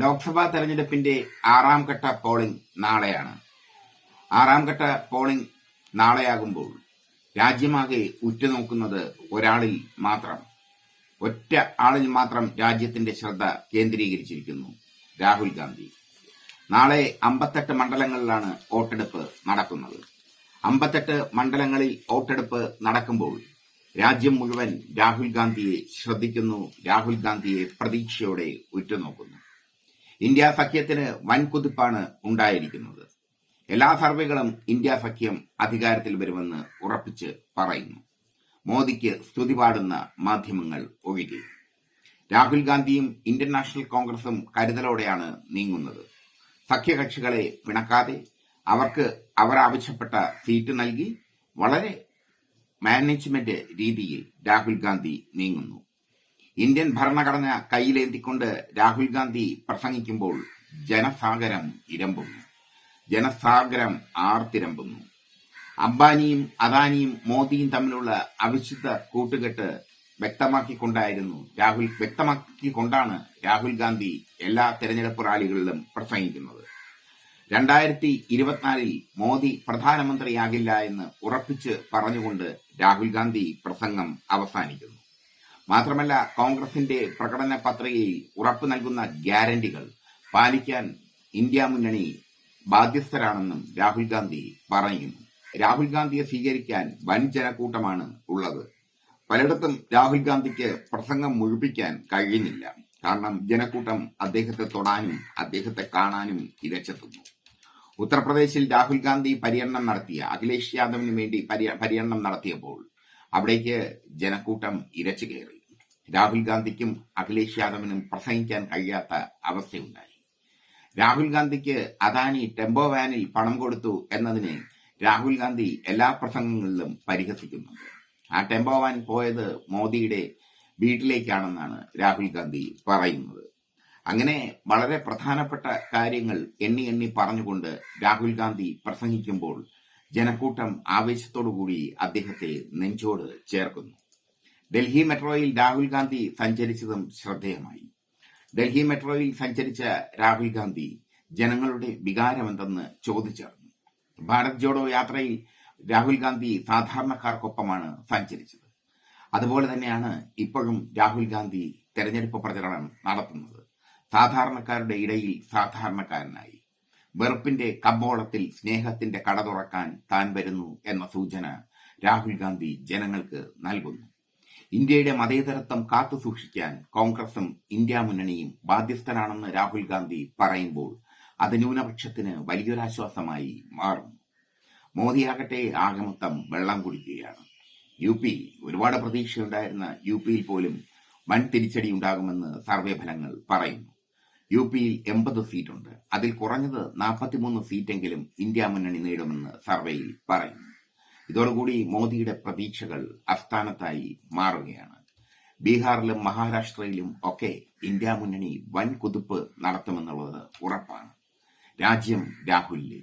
ലോക്സഭാ തെരഞ്ഞെടുപ്പിന്റെ ആറാം ഘട്ട പോളിംഗ് നാളെയാണ്. ആറാം ഘട്ട പോളിംഗ് നാളെയാകുമ്പോൾ രാജ്യമാകെ ഉറ്റുനോക്കുന്നത് ഒരാളിൽ മാത്രം. ഒറ്റ ആളിൽ മാത്രം രാജ്യത്തിന്റെ ശ്രദ്ധ കേന്ദ്രീകരിച്ചിരിക്കുന്നു രാഹുൽ ഗാന്ധി. നാളെ അമ്പത്തെട്ട് മണ്ഡലങ്ങളിലാണ് വോട്ടെടുപ്പ് നടക്കുന്നത്. അമ്പത്തെട്ട് മണ്ഡലങ്ങളിൽ വോട്ടെടുപ്പ് നടക്കുമ്പോൾ രാജ്യം മുഴുവൻ രാഹുൽ ഗാന്ധിയെ ശ്രദ്ധിക്കുന്നു രാഹുൽ ഗാന്ധിയെ പ്രതീക്ഷയോടെ ഉറ്റുനോക്കുന്നു. ഇന്ത്യ സഖ്യത്തിന് വൻ കുതിപ്പാണ് ഉണ്ടായിരിക്കുന്നത്. എല്ലാ സർവേകളും ഇന്ത്യ സഖ്യം അധികാരത്തിൽ വരുമെന്ന് ഉറപ്പിച്ച് പറയുന്നു. മോദിക്ക് സ്തുതി പാടുന്ന മാധ്യമങ്ങൾ ഒഴികെ. രാഹുൽ ഗാന്ധിയും ഇന്ത്യൻ നാഷണൽ കോൺഗ്രസും കരുതലോടെയാണ് നീങ്ങുന്നത്. സഖ്യകക്ഷികളെ പിണക്കാതെ അവർക്ക് അവർ ആവശ്യപ്പെട്ട സീറ്റ് നൽകി വളരെ മാനേജ്മെന്റ് രീതിയിൽ രാഹുൽ ഗാന്ധി നീങ്ങുന്നു. ഇന്ത്യൻ ഭരണഘടന കയ്യിലേന്തിക്കൊണ്ട് രാഹുൽ ഗാന്ധി പ്രസംഗിക്കുമ്പോൾ ജനസാഗരം ഇരമ്പുന്നു. ജനസാഗരം ആർത്തിരമ്പുന്നു. അംബാനിയും അദാനിയും മോദിയും തമ്മിലുള്ള അവിശുദ്ധ കൂട്ടുകെട്ട് വ്യക്തമാക്കിക്കൊണ്ടായിരുന്നു രാഹുൽ വ്യക്തമാക്കിക്കൊണ്ടാണ് രാഹുൽ ഗാന്ധി എല്ലാ തെരഞ്ഞെടുപ്പ് റാലികളിലും പ്രസംഗിക്കുന്നത്. രണ്ടായിരത്തി ഇരുപത്തിനാലിൽ മോദി പ്രധാനമന്ത്രിയാകില്ല എന്ന് ഉറപ്പിച്ച് പറഞ്ഞുകൊണ്ട് രാഹുൽ ഗാന്ധി പ്രസംഗം അവസാനിക്കുന്നു. മാത്രമല്ല കോൺഗ്രസിന്റെ പ്രകടന പത്രികയിൽ ഉറപ്പു നൽകുന്ന ഗ്യാരണ്ടികൾ പാലിക്കാൻ ഇന്ത്യ മുന്നണി ബാധ്യസ്ഥരാണെന്നും രാഹുൽ ഗാന്ധി പറയുന്നു. രാഹുൽ ഗാന്ധിയെ സ്വീകരിക്കാൻ വൻ ജനക്കൂട്ടമാണ് ഉള്ളത്. പലയിടത്തും രാഹുൽ ഗാന്ധിക്ക് പ്രസംഗം മുഴുപ്പിക്കാൻ കഴിയുന്നില്ല. കാരണം ജനക്കൂട്ടം അദ്ദേഹത്തെ തൊടാനും അദ്ദേഹത്തെ കാണാനും ഇരച്ചെത്തുന്നു ഉത്തർപ്രദേശിൽ രാഹുൽ ഗാന്ധി പര്യടനം നടത്തിയ അഖിലേഷ് യാദവിന് വേണ്ടി പര്യടനം നടത്തിയപ്പോൾ അവിടേക്ക് ജനക്കൂട്ടം ഇരച്ചു കയറി. രാഹുൽ ഗാന്ധിക്കും അഖിലേഷ് യാദവിനും പ്രസംഗിക്കാൻ കഴിയാത്ത അവസ്ഥയുണ്ടായി. രാഹുൽ ഗാന്ധിക്ക് അദാനി ടെമ്പോ വാനിൽ പണം കൊടുത്തു എന്നതിനെ രാഹുൽ ഗാന്ധി എല്ലാ പ്രസംഗങ്ങളിലും പരിഹസിക്കുന്നുണ്ട്. ആ ടെമ്പോ വാൻ പോയത് മോദിയുടെ വീട്ടിലേക്കാണെന്നാണ് രാഹുൽ ഗാന്ധി പറയുന്നത്. അങ്ങനെ വളരെ പ്രധാനപ്പെട്ട കാര്യങ്ങൾ എണ്ണി എണ്ണി പറഞ്ഞുകൊണ്ട് രാഹുൽ ഗാന്ധി പ്രസംഗിക്കുമ്പോൾ ജനക്കൂട്ടം ആവേശത്തോടുകൂടി അദ്ദേഹത്തെ നെഞ്ചോട് ചേർക്കുന്നു. ഡൽഹി മെട്രോയിൽ രാഹുൽ ഗാന്ധി സഞ്ചരിച്ചതും ശ്രദ്ധേയമായി. ഡൽഹി മെട്രോയിൽ സഞ്ചരിച്ച രാഹുൽ ഗാന്ധി ജനങ്ങളുടെ വികാരമെന്തെന്ന് ചോദിച്ചറിഞ്ഞു. ഭാരത് ജോഡോ യാത്രയിൽ രാഹുൽ ഗാന്ധി സാധാരണക്കാർക്കൊപ്പമാണ് സഞ്ചരിച്ചത്. അതുപോലെ തന്നെയാണ് ഇപ്പോഴും രാഹുൽ ഗാന്ധി തെരഞ്ഞെടുപ്പ് പ്രചരണം നടത്തുന്നത്. സാധാരണക്കാരുടെ ഇടയിൽ സാധാരണക്കാരനായി. വെറുപ്പിന്റെ കമ്പോളത്തിൽ സ്നേഹത്തിന്റെ കട തുറക്കാൻ താൻ വരുന്നു എന്ന സൂചന രാഹുൽ ഗാന്ധി ജനങ്ങൾക്ക് നൽകുന്നു. ഇന്ത്യയുടെ മതേതരത്വം കാത്തു സൂക്ഷിക്കാൻ കോൺഗ്രസും ഇന്ത്യ മുന്നണിയും ബാധ്യസ്ഥരാണെന്ന് രാഹുൽ ഗാന്ധി പറയുമ്പോൾ അത് ന്യൂനപക്ഷത്തിന് വലിയൊരാശ്വാസമായി മാറും. മോദിയാകട്ടെ ആകമൊത്തം വെള്ളം കുടിക്കുകയാണ്. യു പി ഒരുപാട് പ്രതീക്ഷയുണ്ടായിരുന്ന യു പിയിൽ പോലും വൻ തിരിച്ചടി ഉണ്ടാകുമെന്ന് സർവേ ഫലങ്ങൾ പറയുന്നു. യു പിയിൽ എൺപത് സീറ്റുണ്ട്. അതിൽ കുറഞ്ഞത് നാൽപ്പത്തിമൂന്ന് സീറ്റെങ്കിലും ഇന്ത്യ മുന്നണി നേടുമെന്ന് സർവേയിൽ പറയുന്നു. ഇതോടുകൂടി മോദിയുടെ പ്രതീക്ഷകൾ അസ്ഥാനത്തായി മാറുകയാണ്. ബീഹാറിലും മഹാരാഷ്ട്രയിലും ഒക്കെ ഇന്ത്യ മുന്നണി വൻ കുതിപ്പ് നടത്തുമെന്നുള്ളത് ഉറപ്പാണ്. രാജ്യം രാഹുലിലേക്ക്